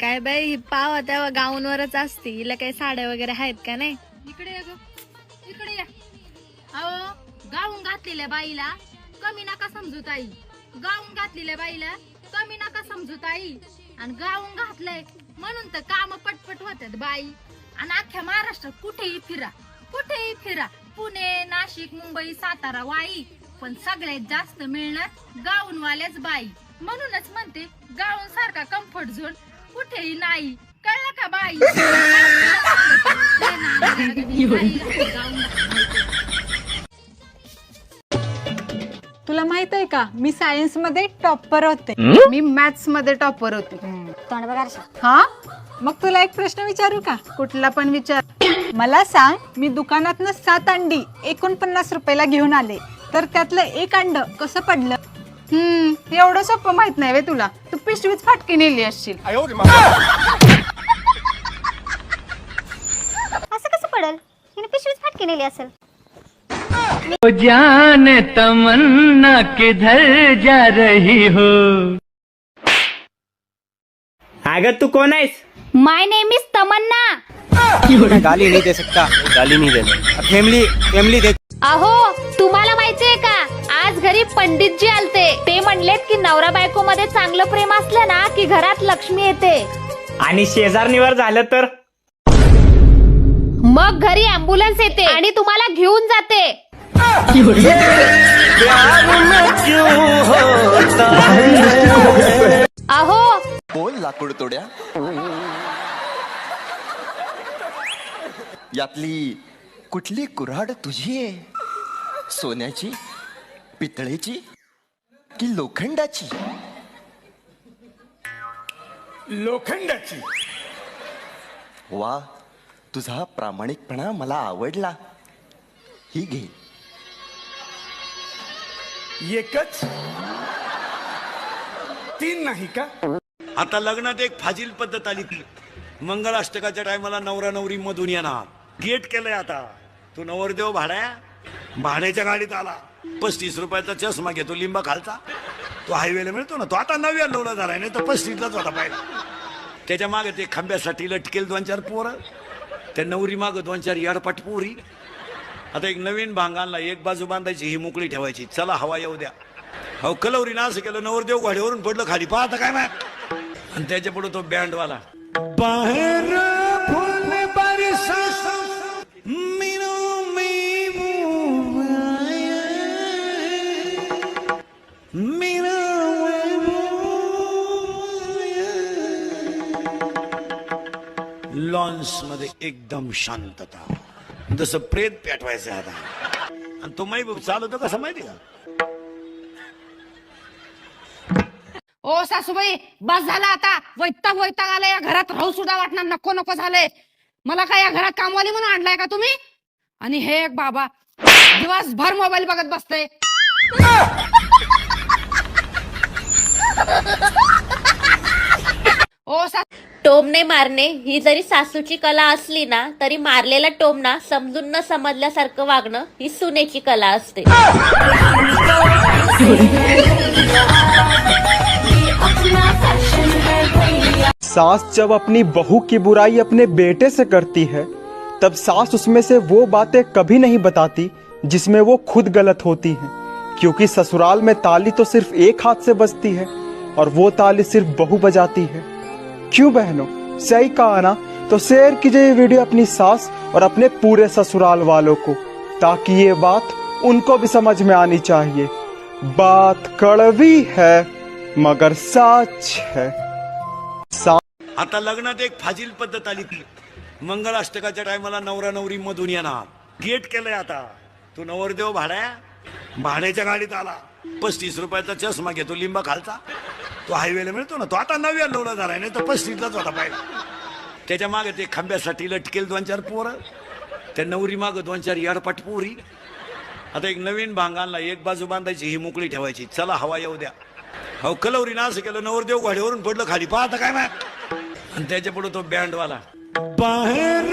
काय बाई ही पाव तेव्हा गाऊनवरच असते. हिला काही साड्या वगैरे आहेत का नाही? इकडे या ग. इकडे या. अहो गाऊन घातलेल्या बाईला कमी नका समजू ताई. गाऊन घातलेल्या बाईला कमी नका समजू ताई. आणि गाऊन घातलंय म्हणून तर काम पटपट होतात बाई. आणि अख्ख्या महाराष्ट्रात कुठेही फिरा कुठेही फिरा. पुणे नाशिक मुंबई सातारा वाई. पण सगळ्यात जास्त मिळणार गाऊनवाल्याच बाई. म्हणूनच म्हणते गाऊन सारखा कम्फर्ट झोन कुठेही नाही. कळलं का बाई? गाऊन तुला माहीत आहे का? मी सायन्समध्ये टॉपर होते. मी मॅथ्समध्ये टॉपर होते. तोंड बघा आरशात. हा? मग तुला एक प्रश्न विचारू का? कुठला पण विचार. मला सांग मी दुकानातनं सात अंडी एकोणपन्नास रुपयाला घेऊन आले. तर त्यातलं एक अंड कसं पडलं? हम्म एवढं सोपं माहीत नाही वे तुला. पिशवीच फाटकी नेली असशील. असं कसं पडल? हिने पिशवीच फाटकी नेली असेल. ओ जान तमन्ना किधर जा रही हो? अगर तू कौन है माय नेम इज तमन्ना. गाली नहीं दे सकता. गाली नहीं देना फैमिली फैमिली देख अहो तुम्हाला माहितीये का? आज घरी पंडितजी आलते. ते म्हणलेत की नवरा बायको मध्ये चांगलं प्रेम असलं ना की घरात लक्ष्मी येते. आणि शेजारणीवर झालं तर? मग घरी अँब्युलन्स येते आणि तुम्हाला घेऊन जाते. अहो. बोल लाकूड तोड्या. यातली कुठली कुऱ्हाड तुझी आहे? सोन्याची पितळेची की लोखंडाची? लोखंडाची. वा तुझा प्रामाणिकपणा मला आवडला. ही घे. एकच? तीन नाही का? आता लग्नात एक फाजील पद्धत आली. ती मंगळाष्टकाच्या टायमाला नवरा नवरी मधून येणार. गेट केलंय आता. तू नवरदेव भाड्या भाड्याच्या गाडीत आला. पस्तीस रुपयाचा चष्मा घेतो लिंबा खालचा. तो हायवेला मिळतो ना तो आता नव्या लोला झालाय नाही तर पस्तीसलाच होता पाहिजे त्याच्यामागे ते खांब्यासाठी लटकेल दोन चार पोरं. त्या नवरी मागं दोन चार याडपाट पोरी. आता एक नवीन भांगांना एक बाजू बांधायची ही मोकळी ठेवायची. चला हवा येऊ द्या. हो कलवरीनं असं केलं नवरदेव घोड्यावरून पडलं खाली. पाहता काय माय आणि त्याच्या पुढे तो बँडवाला बाहेर लॉन्समध्ये एकदम शांतता. जसं प्रेत पेटवायचं आता. आणि तो महबूब चालवतो कसं माहिती का? ओ सासूबाई बस झाला आता. वैताग वैताग आलाय. या घरात राहू सुद्धा वाटणार नको नको झालंय. मला काय या घरात कामवाली म्हणून आणलाय का तुम्ही? आणि हे एक बाबा दिवसभर मोबाईल बघत बसतय. ओ सा टोमणे मारणे ही जरी सासूची कला असली ना, तरी मारलेला टोमणा समजून न समजल्यासारखं वागणं ही सुनेची कला सास जब अपनी बहू की बुराई अपने बेटे से करती है, तब सास उसमें से वो बातें कभी नहीं बताती जिसमें वो खुद गलत होती हैं, क्योंकि ससुराल में ताली तो सिर्फ़ एक हाथ से बजती है और वो ताली सिर्फ़ बहू बजाती है। क्यों बहनों? सही कहा ना? तो शेयर कीजिए ये वीडियो अपनी सास और अपने पूरे ससुराल वालों को, ताकि ये बात उनको भी समझ में आनी चाहिए। बात कड़वी है, मगर सच है। सा आता लग्नात एक फाजील पद्धत आली ती. मंगळाष्टकाच्या टायमाला नवरा नवरी मधून येणार. गेट केलंय आता. तो नवरदेव भाड्या? भाड्याच्या गाडीत आला. पस्तीस रुपयाचा चष्मा घेतो, लिंबा खालचा. तो हायवेला मिळतो ना तो आता नव्या लोला झालाय नाही तर पस्तीसलाच होता पाहिजे त्याच्यामागे ते खांब्यासाठी लटकेल दोन चार पोरं त्या नवरी मागं दोन चार याडपाट पोरी. आता एक नवीन भांग आणला एक बाजू बांधायची ही मोकळी ठेवायची. चला हवा येऊ द्या. हो कलवरीनं असं केलं नवरदेव घोड्यावरून पडलं खाली. पाहता काय माय आणि त्याच्या पुढे तो बँडवाला बाहेर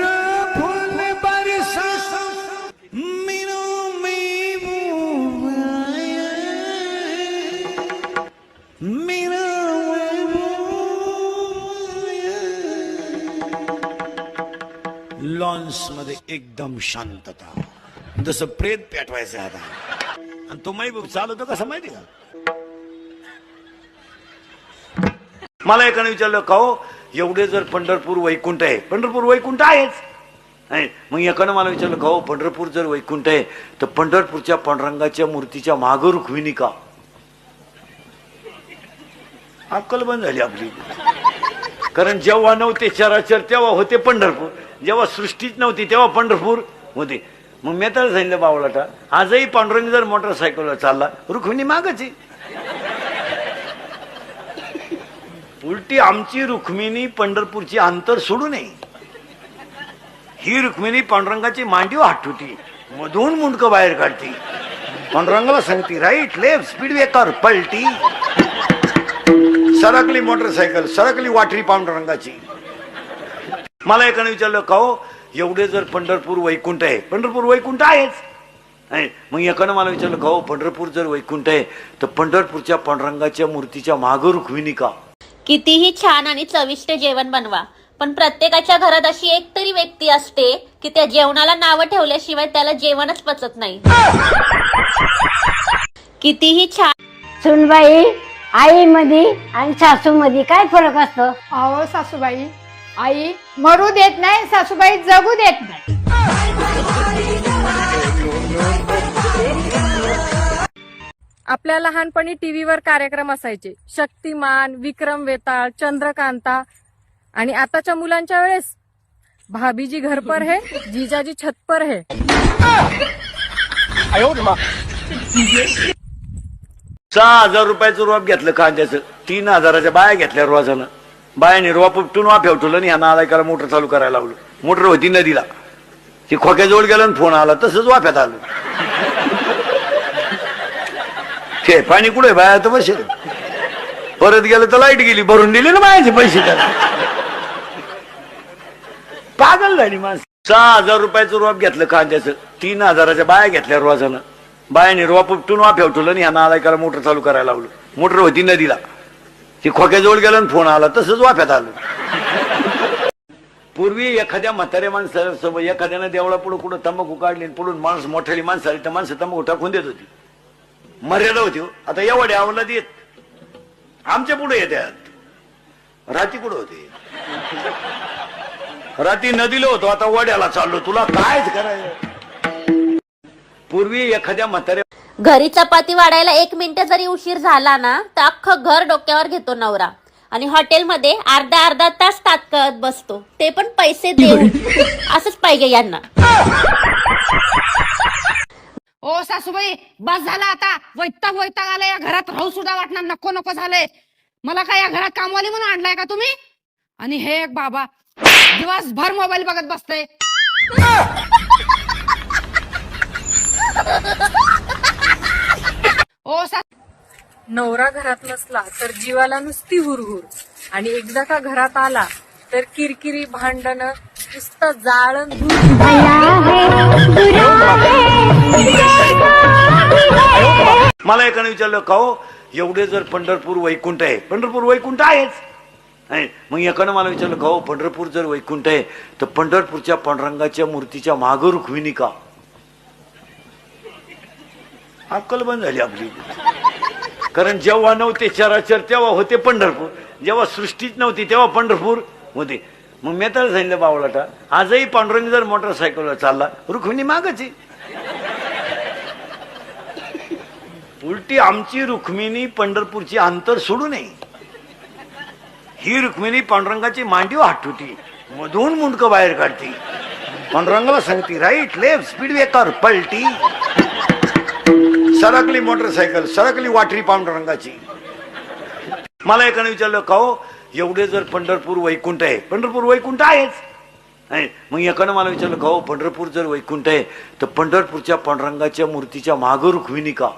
एकदम शांतता. जसं प्रेत पेटवायचं आता. आणि तो महबूब चालवतो कसं माहिती का? मला एकाने विचारलं का हो एवढे जर पंढरपूर वैकुंठ आहे पंढरपूर वैकुंठ आहेच. मग एकानं मला विचारलं का हो पंढरपूर जर वैकुंठ आहे तर पंढरपूरच्या पांडुरंगाच्या मूर्तीच्या मागं रुखविणी का? अक्कल बंद झाली आपली. कारण जेव्हा नव्हते चराचर तेव्हा होते पंढरपूर. जेव्हा सृष्टीच नव्हती तेव्हा पंढरपूर होते. मग मी तर सांगितलं बावळाटा आजही पांडुरंग जर मोटरसायकलवर चालला रुक्मिणी मागच आहे उलटी आमची रुक्मिणी पंढरपूरची अंतर सोडू नये. ही रुक्मिणी पांडुरंगाची मांडीव हाटुती मधून मुंडकं बाहेर काढते. पांडुरंगाला सांगते राईट लेफ्ट स्पीड ब्रेकर पलटी. सरकली मोटरसायकल सरकली वाटरी पांडुरंगाची. मला एकाने विचारलं का हो? एवढे जर पंढरपूर वैकुंठ आहे. पंढरपूर वैकुंठ आहेच. आहे. मग एकानं मला विचारलं का हो? पंढरपूर जर वैकुंठ आहे तर पंढरपूरच्या पांडुरंगाच्या मूर्तीच्या मागं रुखविणी का कितीही छान आणि चविष्ट जेवण बनवा पण प्रत्येकाच्या घरात अशी एक तरी व्यक्ती असते की त्या जेवणाला नावं ठेवल्याशिवाय त्याला जेवणच पचत नाही. कितीही छान सुनबाई आई मध्ये आणि सासू मध्ये काय फरक असतो? अहो सासूबाई आई मरू देत नाही सासूबाई जगू देत नाही. आपल्या लहानपणी टीव्हीवर कार्यक्रम असायचे. शक्तिमान विक्रम वेताळ चंद्रकांता आणि आताच्या मुलांच्या वेळेस भाभीजी घर पर है जीजाजी छत पर है. सहा हजार रुपयाचं रोप घेतलं कांद्याचं. तीन हजाराच्या बाया घेतल्या रोजानं. बायाने रोप पुपटून वाफ्यावर ठेवलं आणि ह्या नालायकाला मोटर चालू करायला लावलं. मोटर होती नदीला. ती खोक्याजवळ गेलं आणि फोन आला तसंच वाफ्यात आलं. ते पाणी कुठे बाया? तर बसेल. परत गेलं तर लाइट गेली भरून दिली ना बायाचे पैसे त्याला. पागल झाली माणसं. सहा हजार रुपयाचं रोप घेतलं कांद्याचं. तीन हजाराच्या बाया घेतल्या रोजानं बायाने रोप पुपटून वाफ्यावर ठेवलं आणि ह्या नालायकाला मोटर चालू करायला लावलं. मोटर होती नदीला. ती खोक्याजवळ गेलं आणि फोन आला तसंच वाफ्यात आलं. पूर्वी एखाद्या म्हाताऱ्या माणसासोबत एखाद्यानं देवळा पुढे कुठं तंबाखू काढली पुढून माणूस मोठ्याली माणसं आली तर माणसं तंबाखू टाकून देत होती. मर्यादा होती हो. आता एवढ्या आवला देत. आमच्या पुढे येत्यात. राती कुठं होते? राती नदीला होतो आता वड्याला चाललो. तुला कायच करायचं? पूर्वी एखाद्या म्हाताऱ्या घरी चपाती वाढायला एक मिनिट जरी उशीर झाला ना तर अख्खं घर डोक्यावर घेतो नवरा. आणि हॉटेलमध्ये अर्धा अर्धा तास तात्काळत बसतो. ते पण पैसे देऊन. असंच पाहिजे यांना. ओ सासूबाई बस झाला आता. वैताग वैताग आला या घरात राहू सुद्धा वाटणार नको नको झालंय. मला काय या घरात कामवाली म्हणून आणलाय का तुम्ही? आणि हे एक बाबा दिवसभर मोबाईल बघत बसतय. ओ सा नवरा घरात नसला तर जीवाला नुसती हुरहुर. आणि एकदा का घरात आला तर किरकिरी भांडण नुसतं जाळण मला एकाने विचारलं का हो एवढे जर पंढरपूर वैकुंठ आहे पंढरपूर वैकुंठ आहेच. आहे. मग एकानं मला विचारलं का हो पंढरपूर जर वैकुंठ आहे तर पंढरपूरच्या पांडुरंगाच्या मूर्तीच्या मागं रुखविणी का अक्कल बंद झाली आपली. कारण जेव्हा नव्हते चराचर तेव्हा होते पंढरपूर. जेव्हा सृष्टीच नव्हती तेव्हा पंढरपूर होते. मग मी तर सांगितलं बावळाटा आजही पांडुरंग जर मोटरसायकलवर चालला रुक्मिणी मागच आहे उलटी आमची रुक्मिणी पंढरपूरची अंतर सोडू नये. ही रुक्मिणी पांडुरंगाची मांडीव हाटुटी मधून मुंडकं बाहेर काढती. पांडुरंगाला सांगती राईट लेफ्ट स्पीड वेकर पलटी. सरकली मोटरसायकल सरकली वाटरी पांडुरंगाची मला एकाने विचारलं का हो एवढे जर पंढरपूर वैकुंठ आहे पंढरपूर वैकुंठ आहेच. मग एकानं मला विचारलं का हो पंढरपूर जर वैकुंठ आहे तर पंढरपूरच्या पांडुरंगाच्या मूर्तीच्या मागं रुखविणी का